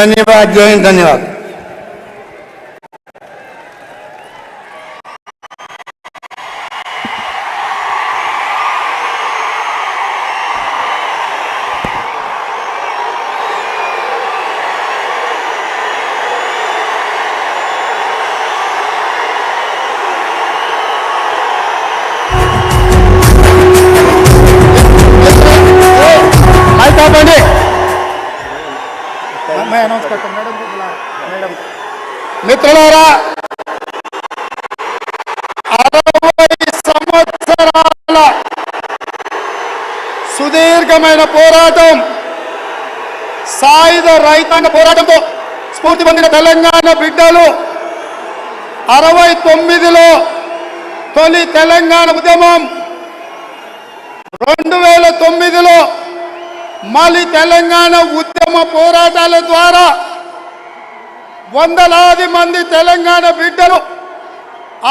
धन्यवाद जय हिंद धन्यवाद. మిత్రులారా అరవై సంవత్సరాల సుదీర్ఘమైన పోరాటం సాయుధ రైతాంగ పోరాటంతో స్ఫూర్తి పొందిన తెలంగాణ బిడ్డలు అరవై తొమ్మిదిలో తొలి తెలంగాణ ఉద్యమం రెండు వేల తొమ్మిదిలో మళ్ళీ తెలంగాణ ఉద్యమ పోరాటాల ద్వారా వందలాది మంది తెలంగాణ బిడ్డలు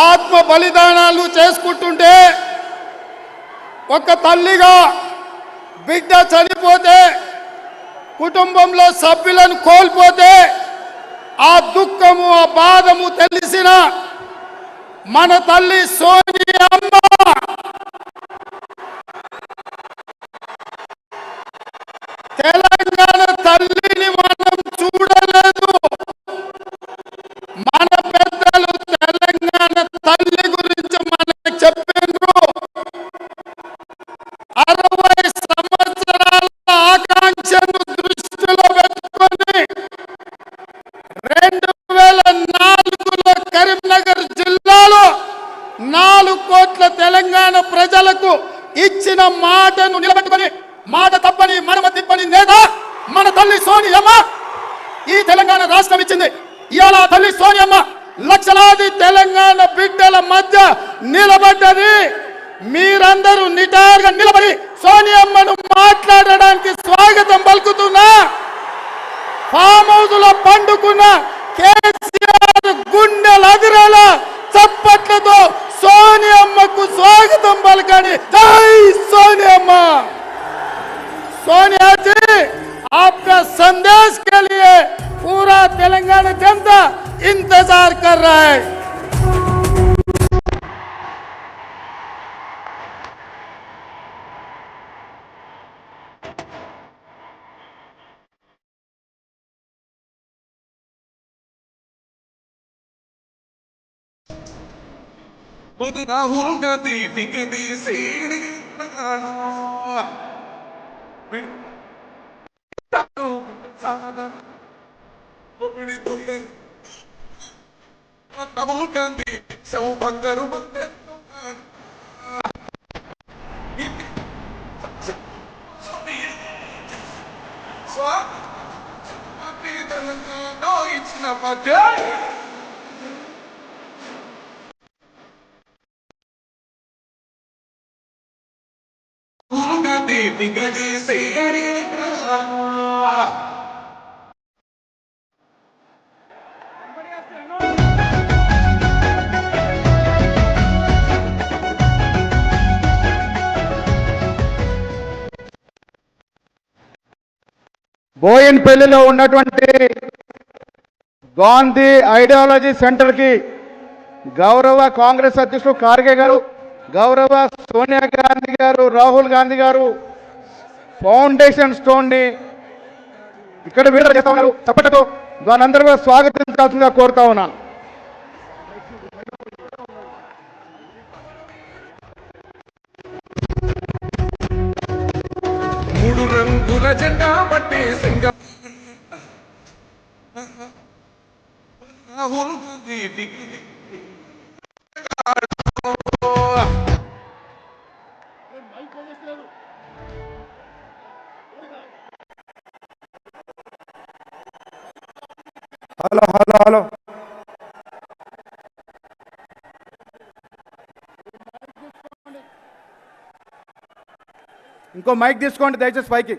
ఆత్మ బలిదానాలు చేసుకుంటుంటే ఒక తల్లిగా బిడ్డ చనిపోతే కుటుంబంలో సభ్యులను కోల్పోతే ఆ దుఃఖము ఆ బాధము తెలిసిన మన తల్లి సోని ఇచ్చిన మాటను నిలబెట్టుకొని మాట తప్పని మనమ తిప్పని నేత మన తల్లి సోనియమ్మ ఈ తెలంగాణ రాష్ట్రం ఇచ్చింది. ఇవాళ తల్లి సోనియమ్మ లక్షలాది తెలంగాణ బిడ్డల మధ్య నిలబడ్డది. మీరందరూ నిటారుగా నిలబడి సోనియమ్మను మాట్లాడడానికి స్వాగతం పలుకుతున్నా. ఫామ్ హౌస్లో పండుకున్న కేసీఆర్ గుండెలు అదిరేలా చప్పట్లతో సోనియమ్మకు స్వాగతం పలకండి జై సోనియమ్మ सोनिया जी आपका संदेश के लिए पूरा तेलंगाना जनता इंतजार कर रहा है Bertahun ganti bikin di sini. Tahu Kamu doa itu Hulga ఉన్నటువంటి గాంధీ ఐడియాలజీ సెంటర్కి గౌరవ కాంగ్రెస్ అధ్యక్షుడు ఖార్గే గారు గౌరవ సోనియా గాంధీ గారు రాహుల్ గాంధీ గారు ఫౌండేషన్ స్టోన్ని ఇక్కడ విడుదల చేస్తా ఉన్నారు తప్పటతో దానందరూ కూడా స్వాగతించాల్సిందిగా కోరుతా ఉన్నాను. మూడు రంగుల జెండా పట్టి సింగ హలో హలో హలో. ఇంకో మైక్ తీసుకోండి దయచేసి పైకి.